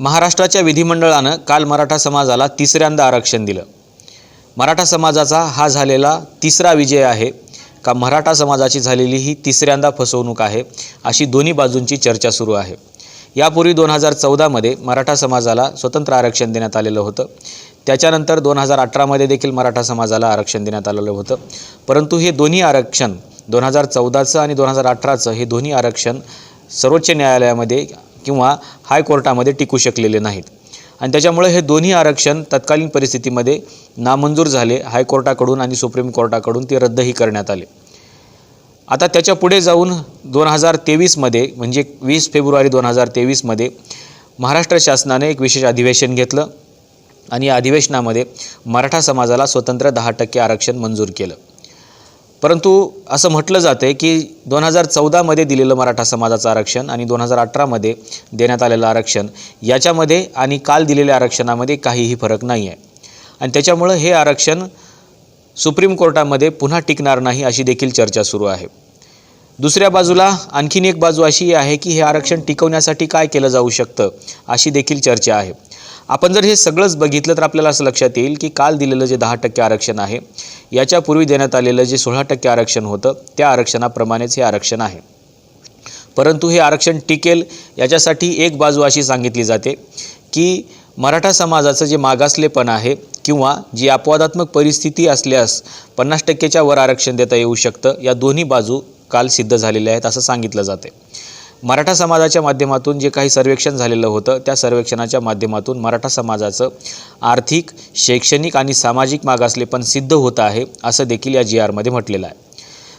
महाराष्ट्राच्या विधिमंडळानं काल मराठा समाजाला तिसऱ्यांदा आरक्षण दिलं. मराठा समाजाचा हा झालेला तिसरा विजय आहे का मराठा समाजाची झालेली ही तिसऱ्यांदा फसवणूक आहे अशी दोन्ही बाजूंची चर्चा सुरू आहे. यापूर्वी दोन हजार चौदामध्ये मराठा समाजाला स्वतंत्र आरक्षण देण्यात आलेलं होतं. त्याच्यानंतर दोन हजार अठरामध्ये देखील मराठा समाजाला आरक्षण देण्यात आलेलं होतं. परंतु हे दोन्ही आरक्षण दोन हजार चौदाचं आणि दोन हजार अठराचं हे दोन्ही आरक्षण सर्वोच्च न्यायालयामध्ये किंवा हायकोर्टामध्ये टिकू शकलेले नाहीत. आणि त्याच्यामुळे हे दोन्ही आरक्षण तत्कालीन परिस्थितीमध्ये नामंजूर झाले हायकोर्टाकडून आणि सुप्रीम कोर्टाकडून ते रद्दही करण्यात आले. आता त्याच्या पुढे जाऊन दोन हजार तेवीसमध्ये म्हणजे वीस फेब्रुवारी दोन हजार तेवीसमध्ये महाराष्ट्र शासनाने एक विशेष अधिवेशन घेतलं आणि या अधिवेशनामध्ये मराठा समाजाला स्वतंत्र दहा टक्के आरक्षण मंजूर केलं. परंतु असं म्हटलं जातं आहे की दोन हजार चौदामध्ये दिलेलं मराठा समाजाचं आरक्षण आणि दोन हजार अठरामध्ये देण्यात आलेलं आरक्षण याच्यामध्ये आणि काल दिलेल्या आरक्षणामध्ये काहीही फरक नाही आहे आणि त्याच्यामुळं हे आरक्षण सुप्रीम कोर्टामध्ये पुन्हा टिकणार नाही अशी देखील चर्चा सुरू आहे. दुसऱ्या बाजूला आणखीन एक बाजू अशी आहे की हे आरक्षण टिकवण्यासाठी काय केलं जाऊ शकतं अशी देखील चर्चा आहे. आपण जर हे सगळंच बघितलं तर आपल्याला असं लक्षात येईल की काल दिलेलं जे दहा टक्के आरक्षण आहे याच्यापूर्वी देण्यात आलेलं जे सोळा टक्के आरक्षण होतं त्या आरक्षणाप्रमाणेच हे आरक्षण आहे. परंतु हे आरक्षण टिकेल याच्यासाठी एक बाजू अशी सांगितली जाते की मराठा समाजाचं जे मागासलेपण आहे किंवा जी अपवादात्मक परिस्थिती असल्यास पन्नास टक्केच्या वर आरक्षण देता येऊ शकतं या दोन्ही बाजू काल सिद्ध झालेल्या आहेत असं सांगितलं जाते. मराठा समाजाच्या माध्यमातून जे काही सर्वेक्षण झालेलं होतं त्या सर्वेक्षणाच्या माध्यमातून मराठा समाजाचं आर्थिक शैक्षणिक आणि सामाजिक मागासलेपण सिद्ध होतं आहे असं देखील या जी आरमध्ये म्हटलेलं आहे.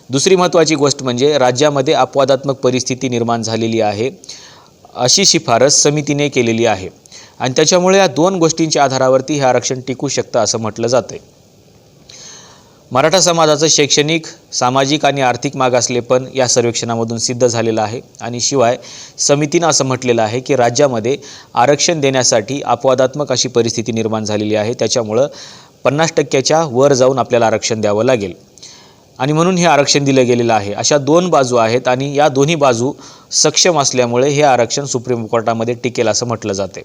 दुसरी महत्त्वाची गोष्ट म्हणजे राज्यामध्ये अपवादात्मक परिस्थिती निर्माण झालेली आहे अशी शिफारस समितीने केलेली आहे. आणि त्याच्यामुळे या दोन गोष्टींच्या आधारावरती हे आरक्षण टिकू शकतं असं म्हटलं जातं आहे मराठा समाजाचं शैक्षणिक सामाजिक आणि आर्थिक मागासलेपण या सर्वेक्षणामधून सिद्ध झालेलं आहे. आणि शिवाय समितीनं असं म्हटलेलं आहे की राज्यामध्ये आरक्षण देण्यासाठी अपवादात्मक अशी परिस्थिती निर्माण झालेली आहे. त्याच्यामुळं पन्नास टक्क्याच्या वर जाऊन आपल्याला आरक्षण द्यावं लागेल. आणि म्हणून हे आरक्षण दिलं गेलेलं आहे. अशा दोन बाजू आहेत आणि या दोन्ही बाजू सक्षम असल्यामुळे हे आरक्षण सुप्रीम कोर्टामध्ये टिकेल असं म्हटलं जाते.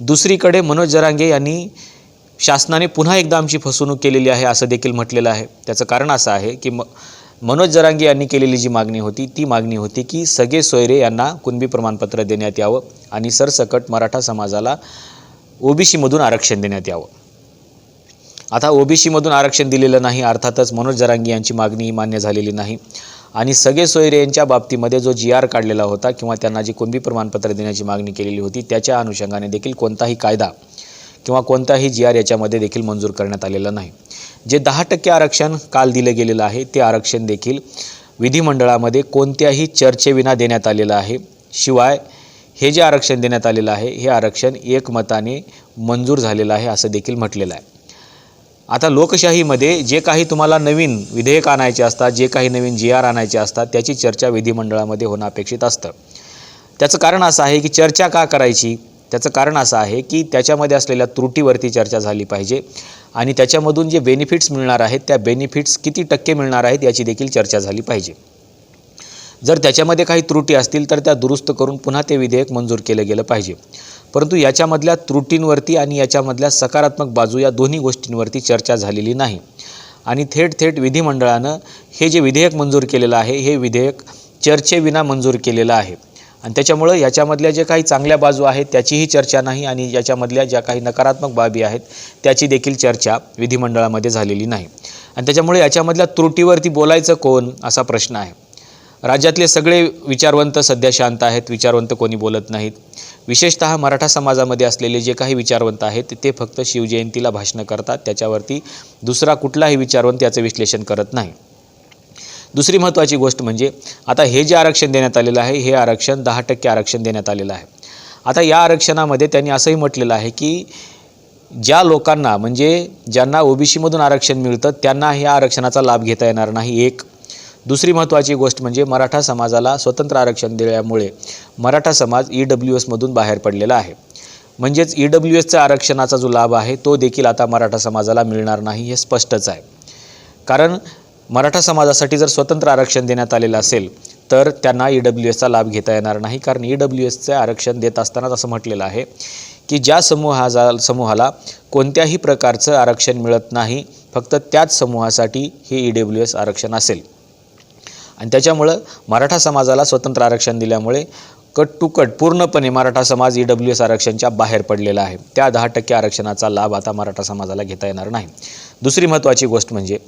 दुसरीकडे मनोज जरांगे यांनी शासनाने पुन्हा एकदा आमची फसवणूक केलेली आहे असं देखील म्हटलेलं आहे. त्याचं कारण असं आहे की म मनोज जरांगे यांनी केलेली जी मागणी होती ती मागणी होती की सगळे सोयरे यांना कुणबी प्रमाणपत्र देण्यात यावं आणि सरसकट मराठा समाजाला ओबीसीमधून आरक्षण देण्यात यावं. आता ओबीसीमधून आरक्षण दिलेलं नाही अर्थातच मनोज जरांगी यांची मागणी ही मान्य झालेली नाही आणि सगळे सोयरे यांच्या बाबतीमध्ये जो जी आर काढलेला होता किंवा त्यांना जी कुणबी प्रमाणपत्र देण्याची मागणी केलेली होती त्याच्या अनुषंगाने देखील कोणताही कायदा किंवा कोणताही जी आर याच्यामध्ये देखील मंजूर करण्यात आलेलं नाही. जे दहा टक्के आरक्षण काल दिलं गेलेलं आहे ते आरक्षण देखील विधिमंडळामध्ये कोणत्याही चर्चेविना देण्यात आलेलं आहे. शिवाय हे जे आरक्षण देण्यात आलेलं आहे हे आरक्षण एकमताने मंजूर झालेलं आहे असं देखील म्हटलेलं आहे. आता लोकशाहीमध्ये जे काही तुम्हाला नवीन विधेयक आणायचे असतात जे काही नवीन जी आर आणायचे असतात त्याची चर्चा विधिमंडळामध्ये होणं अपेक्षित असतं. त्याचं कारण असं आहे की चर्चा का करायची? त्याचं कारण असं आहे की त्याच्यामध्ये असलेल्या त्रुटीवरती चर्चा झाली पाहिजे आणि त्याच्यामधून जे बेनिफिट्स मिळणार आहेत त्या बेनिफिट्स किती टक्के मिळणार आहेत याची देखील चर्चा झाली पाहिजे. जर त्याच्यामध्ये काही त्रुटी असतील तर त्या दुरुस्त करून पुन्हा ते विधेयक मंजूर केलं गेलं पाहिजे. परंतु याच्यामधल्या त्रुटींवरती आणि याच्यामधल्या सकारात्मक बाजू या दोन्ही गोष्टींवरती चर्चा झालेली नाही. आणि थेट थेट विधिमंडळानं हे जे विधेयक मंजूर केलेलं आहे हे विधेयक चर्चेविना मंजूर केलेलं आहे. आणि त्याच्यामुळं याच्यामधल्या जे काही चांगल्या बाजू आहेत त्याचीही चर्चा नाही आणि याच्यामधल्या ज्या काही नकारात्मक बाबी आहेत त्याची देखील चर्चा विधिमंडळामध्ये झालेली नाही. आणि त्याच्यामुळे याच्यामधल्या त्रुटीवरती बोलायचं कोण असा प्रश्न आहे. राज्यातले सगळे विचारवंत सध्या शांत आहेत विचारवंत कोणी बोलत नाहीत. विशेषतः मराठा समाजामध्ये असलेले जे काही विचारवंत आहेत ते फक्त शिवजयंतीला भाषणं करतात त्याच्यावरती दुसरा कुठलाही विचारवंत याचं विश्लेषण करत नाही. दुसरी महत्त्वाची गोष्ट म्हणजे आता हे जे आरक्षण देण्यात आलेलं आहे हे आरक्षण दहा टक्के आरक्षण देण्यात आलेलं आहे. आता या आरक्षणामध्ये त्यांनी असंही म्हटलेलं आहे की ज्या लोकांना म्हणजे ज्यांना ओबीसीमधून आरक्षण मिळतं त्यांना ह्या आरक्षणाचा लाभ घेता येणार नाही. एक दुसरी महत्त्वाची गोष्ट म्हणजे मराठा समाजाला स्वतंत्र आरक्षण दिल्यामुळे मराठा समाज ई डब्ल्यू एसमधून बाहेर पडलेला आहे. म्हणजेच ई डब्ल्यू एसचा आरक्षणाचा जो लाभ आहे तो देखील आता मराठा समाजाला मिळणार नाही हे स्पष्टच आहे. कारण मराठा समाजासाठी जर स्वतंत्र आरक्षण देण्यात आलेलं असेल तर त्यांना ई डब्ल्यू एसचा लाभ घेता येणार नाही कारण ई डब्ल्यू एसचे आरक्षण देत असतानाच असं म्हटलेलं आहे की ज्या समूहा समूहाला कोणत्याही प्रकारचं आरक्षण मिळत नाही फक्त त्याच समूहासाठी हे ई डब्ल्यू एस आरक्षण असेल. आणि त्याच्यामुळं मराठा समाजाला स्वतंत्र आरक्षण दिल्यामुळे कट टू कट पूर्णपणे मराठा समाज ई डब्ल्यू एस आरक्षणच्या बाहेर पडलेला आहे. त्या दहा टक्के आरक्षणाचा लाभ आता मराठा समाजाला घेता येणार नाही. दुसरी महत्त्वाची गोष्ट म्हणजे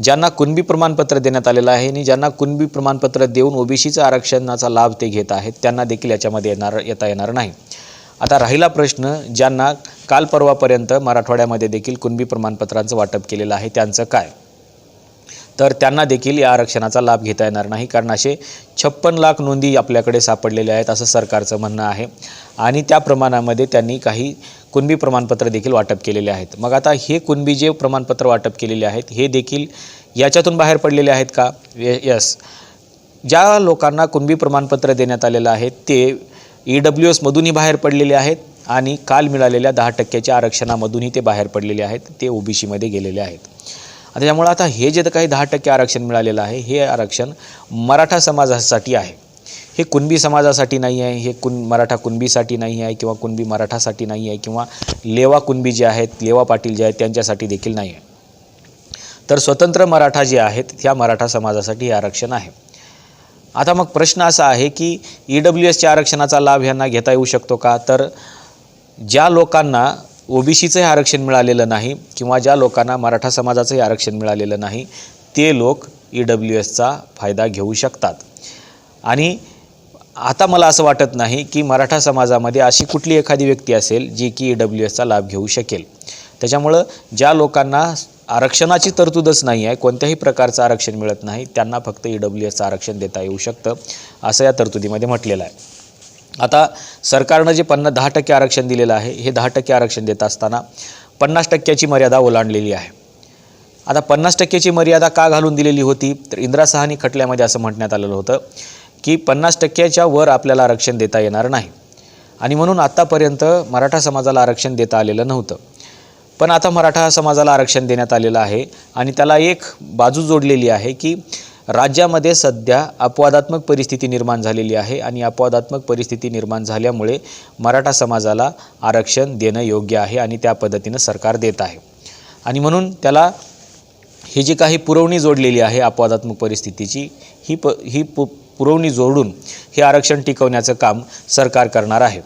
ज्यांना कुणबी प्रमाणपत्र देण्यात आलेलं आहे आणि ज्यांना कुणबी प्रमाणपत्र देऊन ओबीसीचं आरक्षणाचा लाभ ते घेत आहेत त्यांना देखील याच्यामध्ये येणार येता येणार नाही. आता राहिला प्रश्न ज्यांना काल परवापर्यंत मराठवाड्यामध्ये देखील कुणबी प्रमाणपत्रांचं वाटप केलेलं आहे त्यांचं काय? तर त्यांना देखील या आरक्षणाचा लाभ घेता येणार नाही कारण असे छप्पन लाख नोंदी आपल्याकडे सापडलेल्या आहेत असं सरकारचं म्हणणं आहे. आणि त्या प्रमाणामध्ये त्यांनी काही कुणबी प्रमाणपत्र देखील वाटप केलेले आहेत. मग आता हे कुणबी जे प्रमाणपत्र वाटप केलेले आहेत हे देखील याच्यातून बाहेर पडलेले आहेत का? यस. ज्या लोकांना कुणबी प्रमाणपत्र देण्यात आलेलं आहे ते ई डब्ल्यू एसमधूनही बाहेर पडलेले आहेत आणि काल मिळालेल्या दहा टक्क्याच्या आरक्षणामधूनही ते बाहेर पडलेले आहेत ते ओबीसीमध्ये गेलेले आहेत. त्याच्यामुळं आता हे जे काही दहा टक्के आरक्षण मिळालेलं आहे हे आरक्षण मराठा समाजासाठी आहे. हे कुणबी समाजासाठी नाही आहे हे कुण मराठा कुणबीसाठी नाही आहे किंवा कुणबी मराठासाठी नाही आहे किंवा लेवा कुणबी जे आहेत लेवा पाटील जे आहेत त्यांच्यासाठी देखील नाही आहे. तर स्वतंत्र मराठा जे आहेत ह्या मराठा समाजासाठी हे आरक्षण आहे. आता मग प्रश्न असा आहे की ई डब्ल्यू एसच्या आरक्षणाचा लाभ ह्यांना घेता येऊ शकतो का? तर ज्या लोकांना ओबीसीचंही आरक्षण मिळालेलं नाही किंवा ज्या लोकांना मराठा समाजाचंही आरक्षण मिळालेलं नाही ते लोक ई डब्ल्यू एसचा फायदा घेऊ शकतात. आणि आता मला असं वाटत नाही की मराठा समाजामध्ये अशी कुठली एखादी व्यक्ती असेल जी की ई डब्ल्यू एसचा लाभ घेऊ शकेल. त्याच्यामुळं ज्या लोकांना आरक्षणाची तरतूदच नाही आहे कोणत्याही प्रकारचं आरक्षण मिळत नाही त्यांना फक्त ई डब्ल्यू एसचं आरक्षण देता येऊ शकतं असं या तरतुदीमध्ये म्हटलेलं आहे. आता सरकारनं जे पन्ना दहा टक्के आरक्षण दिलेलं आहे हे दहा टक्के आरक्षण देत असताना पन्नास टक्क्याची मर्यादा ओलांडलेली आहे. आता पन्नास टक्क्याची मर्यादा का घालून दिलेली होती? तर इंदिरा सहानी खटल्यामध्ये असं म्हणण्यात आलेलं होतं की पन्नास टक्क्याच्या वर आपल्याला आरक्षण देता येणार नाही. आणि म्हणून आत्तापर्यंत मराठा समाजाला आरक्षण देता आलेलं नव्हतं. पण आता मराठा समाजाला आरक्षण देण्यात आलेलं आहे आणि त्याला एक बाजू जोडलेली आहे की राज्यामध्ये सध्या अपवादात्मक परिस्थिती निर्माण झालेली आहे आणि अपवादात्मक परिस्थिती निर्माण झाल्यामुळे मराठा समाजाला आरक्षण देणं योग्य आहे आणि त्या पद्धतीनं सरकार देत आहे. आणि म्हणून त्याला ही जी काही पुरवणी जोडलेली आहे अपवादात्मक परिस्थितीची ही प ही पु पुरवणी जोडून हे आरक्षण टिकवण्याचं काम सरकार करणार आहे.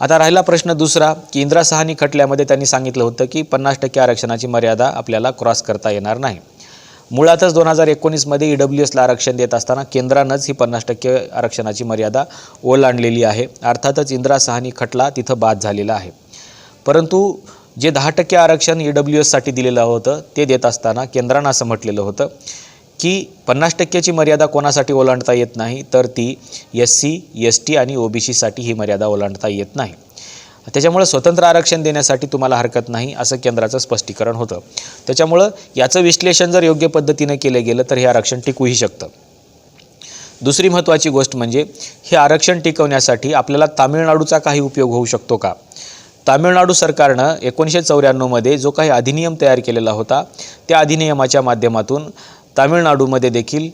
आता राहिला प्रश्न दुसरा की इंदिरा सहानी खटल्यामध्ये त्यांनी सांगितलं होतं की पन्नास टक्के आरक्षणाची मर्यादा आपल्याला क्रॉस करता येणार नाही. मुळातच दोन हजार एकोणीसमध्ये ई डब्ल्यू एसला आरक्षण देत असताना केंद्रानंच ही पन्नास टक्के आरक्षणाची मर्यादा ओलांडलेली आहे. अर्थातच इंदिरा सहानी खटला तिथं बाद झालेला आहे. परंतु जे दहा टक्के आरक्षण ई डब्ल्यू एससाठी दिलेलं होतं ते देत असताना केंद्रानं असं म्हटलेलं होतं की पन्नास टक्क्याची मर्यादा कोणासाठी ओलांडता येत नाही तर ती एस सी एस टी आणि ओ बी सीसाठी ही मर्यादा ओलांडता येत नाही. त्याच्यामुळं स्वतंत्र आरक्षण देण्यासाठी तुम्हाला हरकत नाही असं केंद्राचं स्पष्टीकरण होतं. त्याच्यामुळं याचं विश्लेषण जर योग्य पद्धतीनं केलं गेलं तर हे आरक्षण टिकूही शकतं. दुसरी महत्त्वाची गोष्ट म्हणजे हे आरक्षण टिकवण्यासाठी आपल्याला तामिळनाडूचा काही उपयोग होऊ शकतो का? तामिळनाडू सरकारनं एकोणीसशे चौऱ्याण्णवमध्ये जो काही अधिनियम तयार केलेला होता त्या अधिनियमाच्या माध्यमातून तामिळनाडूमध्ये देखील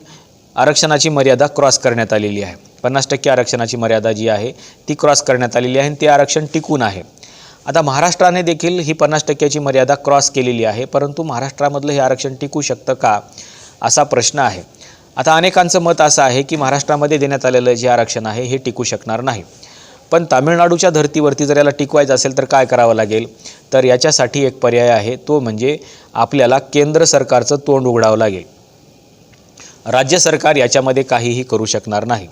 आरक्षणाची मर्यादा क्रॉस करण्यात आलेली आहे. पन्नास टक्के आरक्षणाची मर्यादा जी आहे ती क्रॉस करण्यात आलेली आहे आणि ते आरक्षण टिकून आहे. आता महाराष्ट्राने देखील ही पन्नास टक्क्याची मर्यादा क्रॉस केलेली आहे परंतु महाराष्ट्रामधलं हे आरक्षण टिकू शकतं का असा प्रश्न आहे. आता अनेकांचं मत असं आहे की महाराष्ट्रामध्ये देण्यात आलेलं जे आरक्षण आहे हे टिकू शकणार नाही. पण तामिळनाडूच्या धर्तीवरती जर याला टिकवायचं असेल तर काय करावं लागेल? तर याच्यासाठी एक पर्याय आहे तो म्हणजे आपल्याला केंद्र सरकारचं तोंड उघडावं लागेल. राज्य सरकार याच्यामध्ये काहीही करू शकणार नाही.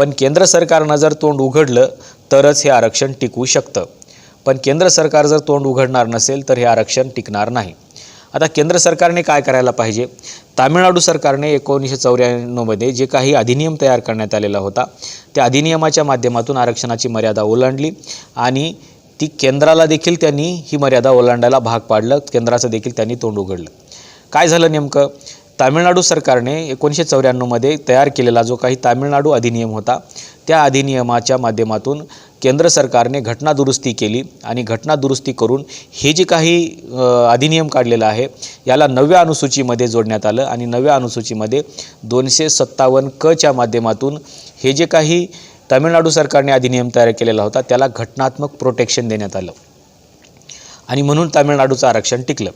पण केंद्र सरकारनं जर तोंड उघडलं तरच हे आरक्षण टिकू शकतं. पण केंद्र सरकार जर तोंड उघडणार नसेल तर हे आरक्षण टिकणार नाही. आता केंद्र सरकारने काय करायला पाहिजे? तामिळनाडू सरकारने एकोणीसशे चौऱ्याण्णवमध्ये जे काही अधिनियम तयार करण्यात आलेला होता त्या अधिनियमाच्या माध्यमातून आरक्षणाची मर्यादा ओलांडली आणि ती केंद्राला देखील त्यांनी ही मर्यादा ओलांडायला भाग पाडलं केंद्राचं देखील त्यांनी तोंड उघडलं. काय झालं नेमकं? तामिळनाडू सरकारने एकोणीसशे चौऱ्याण्णवमध्ये तयार केलेला जो काही तामिळनाडू अधिनियम होता त्या अधिनियमाच्या माध्यमातून केंद्र सरकारने घटनादुरुस्ती केली आणि घटनादुरुस्ती करून हे जे काही अधिनियम काढलेला आहे याला नव्या अनुसूचीमध्ये जोडण्यात आलं आणि नव्या अनुसूचीमध्ये दोनशे सत्तावन्न कच्या माध्यमातून हे जे काही तामिळनाडू सरकारने अधिनियम तयार केलेला होता त्याला घटनात्मक प्रोटेक्शन देण्यात आलं. आणि म्हणून तामिळनाडूचं आरक्षण टिकलं.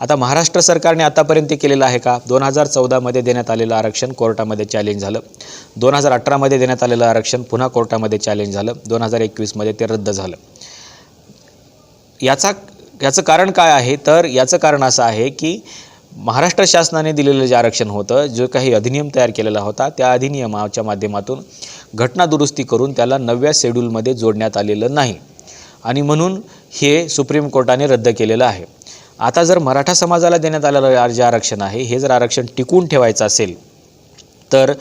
आता महाराष्ट्र सरकारने आतापर्यंत ते केलेलं आहे का? दोन हजार चौदामध्ये देण्यात आलेलं आरक्षण कोर्टामध्ये चॅलेंज झालं. दोन हजार अठरामध्ये देण्यात आलेलं आरक्षण पुन्हा कोर्टामध्ये चॅलेंज झालं. दोन हजार एकवीसमध्ये ते रद्द झालं. याचा याचं कारण काय आहे? तर याचं कारण असं आहे की महाराष्ट्र शासनाने दिलेलं जे आरक्षण होतं जो काही अधिनियम तयार केलेला होता त्या अधिनियमाच्या माध्यमातून घटना दुरुस्ती करून त्याला नव्या शेड्यूलमध्ये जोडण्यात आलेलं नाही. आणि म्हणून हे सुप्रीम कोर्टाने रद्द केलेलं आहे. आता जर मराठा समाजाला देण्यात आलेलं जे आरक्षण आहे हे जर आरक्षण टिकून ठेवायचं असेल तर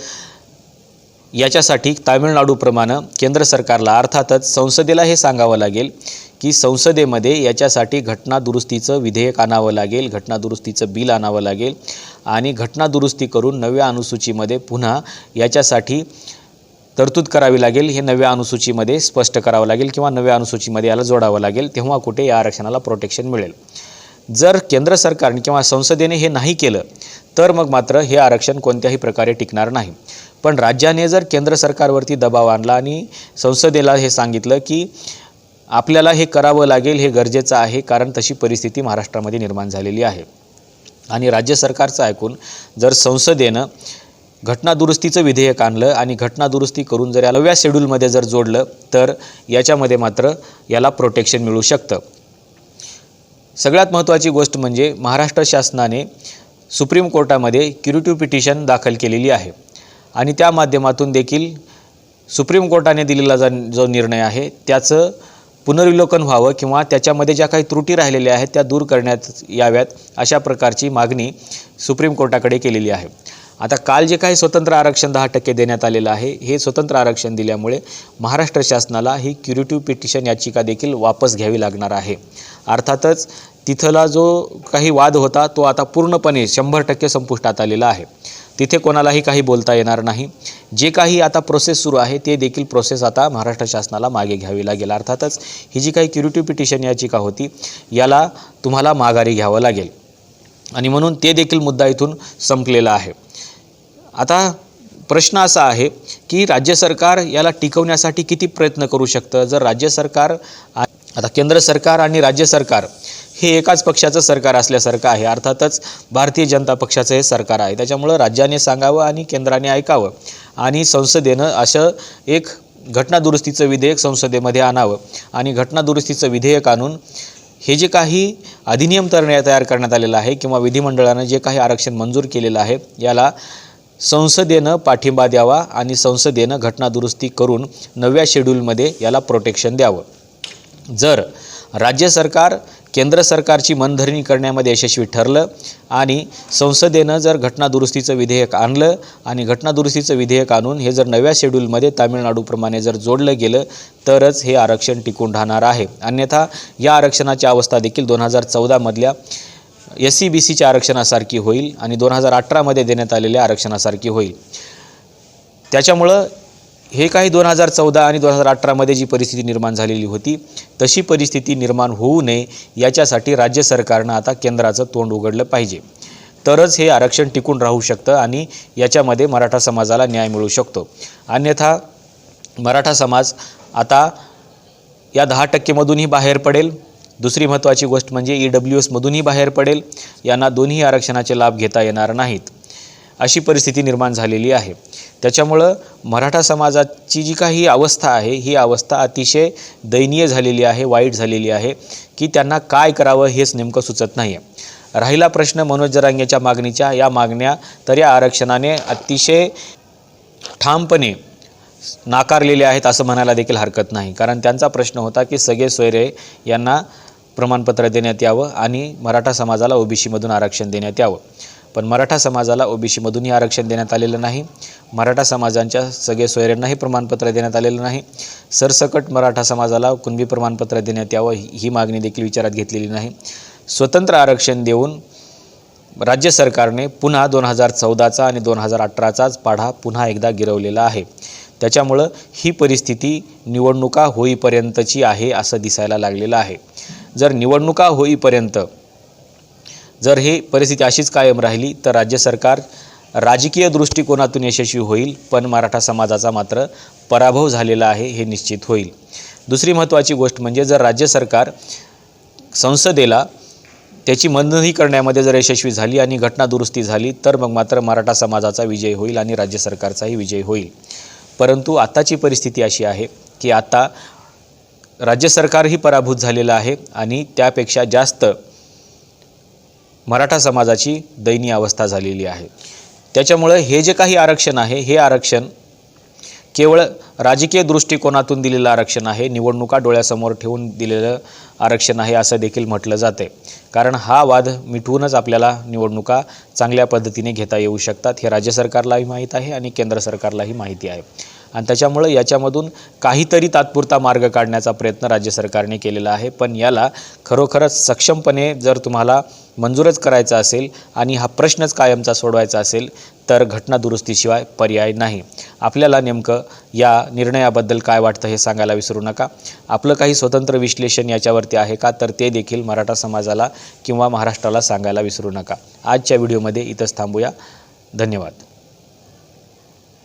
याच्यासाठी तामिळनाडूप्रमाणे केंद्र सरकारला अर्थातच संसदेला हे सांगावं लागेल की संसदेमध्ये याच्यासाठी घटना दुरुस्तीचं विधेयक आणावं लागेल घटना दुरुस्तीचं बिल आणावं लागेल आणि घटना दुरुस्ती करून नव्या अनुसूचीमध्ये पुन्हा याच्यासाठी तरतूद करावी लागेल. हे नव्या अनुसूचीमध्ये स्पष्ट करावं लागेल किंवा नव्या अनुसूचीमध्ये याला जोडावं लागेल तेव्हा कुठे या आरक्षणाला प्रोटेक्शन मिळेल. जर केंद्र सरकारने किंवा संसदेने हे नाही केलं तर मग मात्र हे आरक्षण कोणत्याही प्रकारे टिकणार नाही. पण राज्याने जर केंद्र सरकारवरती दबाव आणला आणि संसदेला हे सांगितलं की आपल्याला हे करावं लागेल हे गरजेचं आहे कारण तशी परिस्थिती महाराष्ट्रामध्ये निर्माण झालेली आहे. आणि राज्य सरकारचं ऐकून जर संसदेनं घटनादुरुस्तीचं विधेयक आणलं आणि घटनादुरुस्ती करून जर याला नव्या शेड्यूलमध्ये जर जोडलं तर याच्यामध्ये मात्र याला प्रोटेक्शन मिळू शकतं. सगळ्यात महत्त्वाची गोष्ट म्हणजे महाराष्ट्र शासनाने सुप्रीम कोर्टामध्ये क्युरिटिव्ह पिटिशन दाखल केलेली आहे. आणि त्या माध्यमातून देखील सुप्रीम कोर्टाने दिलेला जा जो निर्णय आहे त्याचं पुनर्विलोकन व्हावं किंवा त्याच्यामध्ये ज्या काही त्रुटी राहिलेल्या आहेत त्या दूर करण्यात याव्यात अशा प्रकारची मागणी सुप्रीम कोर्टाकडे केलेली आहे. आता काल जे काही स्वतंत्र आरक्षण दहा टक्के देण्यात आलेलं आहे हे स्वतंत्र आरक्षण दिल्यामुळे महाराष्ट्र शासनाला ही क्युरिटिव्ह पिटिशन याचिका देखील वापस घ्यावी लागणार आहे. अर्थातच तिथला जो काही वाद होता तो आता पूर्णपणे शंभर टक्के संपुष्टात आलेला आहे. तिथे कोणालाही काही बोलता येणार नाही. जे काही आता प्रोसेस सुरू आहे ते देखील प्रोसेस आता महाराष्ट्र शासनाला मागे घ्यावी लागेल. अर्थातच ही जी काही क्युरेटिव्ह पिटिशन याचिका होती याला तुम्हाला माघारी घ्यावं लागेल. आणि म्हणून ते देखील मुद्दा इथून संपलेला आहे. आता प्रश्न असा आहे की राज्य सरकार याला टिकवण्यासाठी किती प्रयत्न करू शकतं? जर राज्य सरकार आ- आता केंद्र सरकार आणि राज्य सरकार हे एकाच पक्षाचं सरकार असल्यासारखं आहे. अर्थातच भारतीय जनता पक्षाचं हे सरकार आहे. त्याच्यामुळं राज्याने सांगावं आणि केंद्राने ऐकावं आणि संसदेनं असं एक घटनादुरुस्तीचं विधेयक संसदेमध्ये आणावं आणि घटनादुरुस्तीचं विधेयक आणून हे जे काही अधिनियम तर तयार करण्यात आलेलं आहे किंवा विधिमंडळानं जे काही आरक्षण मंजूर केलेलं आहे याला संसदेनं पाठिंबा द्यावा आणि संसदेनं घटनादुरुस्ती करून नव्या शेड्यूलमध्ये याला प्रोटेक्शन द्यावं. जर राज्य सरकार केंद्र सरकारची मनधरणी करण्यामध्ये यशस्वी ठरलं आणि संसदेनं जर घटनादुरुस्तीचं विधेयक आणलं आणि घटनादुरुस्तीचं विधेयक आणून हे जर नव्या शेड्यूलमध्ये तामिळनाडूप्रमाणे जर जोडलं गेलं तरच हे आरक्षण टिकून राहणार आहे. अन्यथा या आरक्षणाची अवस्था देखील दोन हजार चौदामधल्या एस सी बी सीच्या आरक्षणासारखी होईल आणि दोन हजार अठरामध्ये देण्यात आलेल्या आरक्षणासारखी होईल. त्याच्यामुळं हे काही दोन हजार चौदा आणि दोन हजार अठरामध्ये जी परिस्थिती निर्माण झालेली होती तशी परिस्थिती निर्माण होऊ नये याच्यासाठी राज्य सरकारनं आता केंद्राचं तोंड उघडलं पाहिजे. तरच हे आरक्षण टिकून राहू शकतं आणि याच्यामध्ये मराठा समाजाला न्याय मिळू शकतो. अन्यथा मराठा समाज आता या दहा टक्केमधूनही बाहेर पडेल. दुसरी महत्त्वाची गोष्ट म्हणजे ई डब्ल्यू एसमधूनही बाहेर पडेल. यांना दोन्ही आरक्षणाचे लाभ घेता येणार नाहीत. अशी परिस्थिती निर्माण झालेली आहे. त्याच्यामुळं मराठा समाजाची जी काही अवस्था आहे ही अवस्था अतिशय दयनीय झालेली आहे वाईट झालेली आहे की त्यांना काय करावं हेच नेमकं सुचत नाही आहे राहिला प्रश्न मनोज जरांगेच्या मागणीच्या या मागण्या तर या आरक्षणाने अतिशय ठामपणे नाकारलेले आहेत असं म्हणायला देखील हरकत नाही. कारण त्यांचा प्रश्न होता की सगळे सोयरे यांना प्रमाणपत्र देण्यात यावं आणि मराठा समाजाला ओबीसीमधून आरक्षण देण्यात यावं. पण मराठा समाजाला ओबीसीमधूनही आरक्षण देण्यात आलेलं नाही. मराठा समाजांच्या सगळे सोयऱ्यांनाही प्रमाणपत्र देण्यात आलेलं नाही. सरसकट मराठा समाजाला कुणबी प्रमाणपत्र देण्यात यावं ही ही मागणी देखील विचारात घेतलेली नाही. स्वतंत्र आरक्षण देऊन राज्य सरकारने पुन्हा दोन हजार चौदाचा आणि दोन हजार अठराचाच पाढा पुन्हा एकदा गिरवलेला आहे. त्याच्यामुळं ही परिस्थिती निवडणुका होईपर्यंतची आहे असं दिसायला लागलेलं आहे. जर निवडणुका होईपर्यंत जर हे परिस्थिती अशीच कायम राहिली तर राज्य सरकार राजकीय दृष्टिकोनातून यशस्वी होईल पण मराठा समाजाचा मात्र पराभव झालेला आहे हे निश्चित होईल. दुसरी महत्त्वाची गोष्ट म्हणजे जर राज्य सरकार संसदेला त्याची मनही करण्यामध्ये जर यशस्वी झाली आणि घटना दुरुस्ती झाली तर मग मात्र मराठा समाजाचा विजय होईल आणि राज्य सरकारचाही विजय होईल. परंतु आताची परिस्थिती अशी आहे की आता राज्य सरकारही पराभूत झालेलं आहे आणि त्यापेक्षा जास्त मराठा समाजाची दयनीय अवस्था झालेली आहे. त्याच्यामुळं हे जे काही आरक्षण आहे हे आरक्षण केवळ राजकीय दृष्टिकोनातून दिलेलं आरक्षण आहे निवडणुका डोळ्यासमोर ठेवून दिलेलं आरक्षण आहे असं देखील म्हटलं जाते कारण हा वाद मिटवूनच आपल्याला निवडणुका चांगल्या पद्धतीने घेता येऊ शकतात हे राज्य सरकारलाही माहीत आहे आणि केंद्र सरकारलाही माहिती आहे. आणि त्याच्यामुळं याच्यामधून काहीतरी तात्पुरता मार्ग काढण्याचा प्रयत्न राज्य सरकारने केलेला आहे. पण याला खरोखरच सक्षमपणे जर तुम्हाला मंजूरच करायचा असेल आणि हा प्रश्नच कायमचा सोडवायचा असेल तर घटना दुरुस्तीशिवाय पर्याय नाही. आपल्याला नेमकं या निर्णयाबद्दल काय वाटतं हे सांगायला विसरू नका. आपलं काही स्वतंत्र विश्लेषण याच्यावरती आहे का तर ते देखील मराठा समाजाला किंवा महाराष्ट्राला सांगायला विसरू नका. आजच्या व्हिडिओमध्ये इथंच थांबूया. धन्यवाद.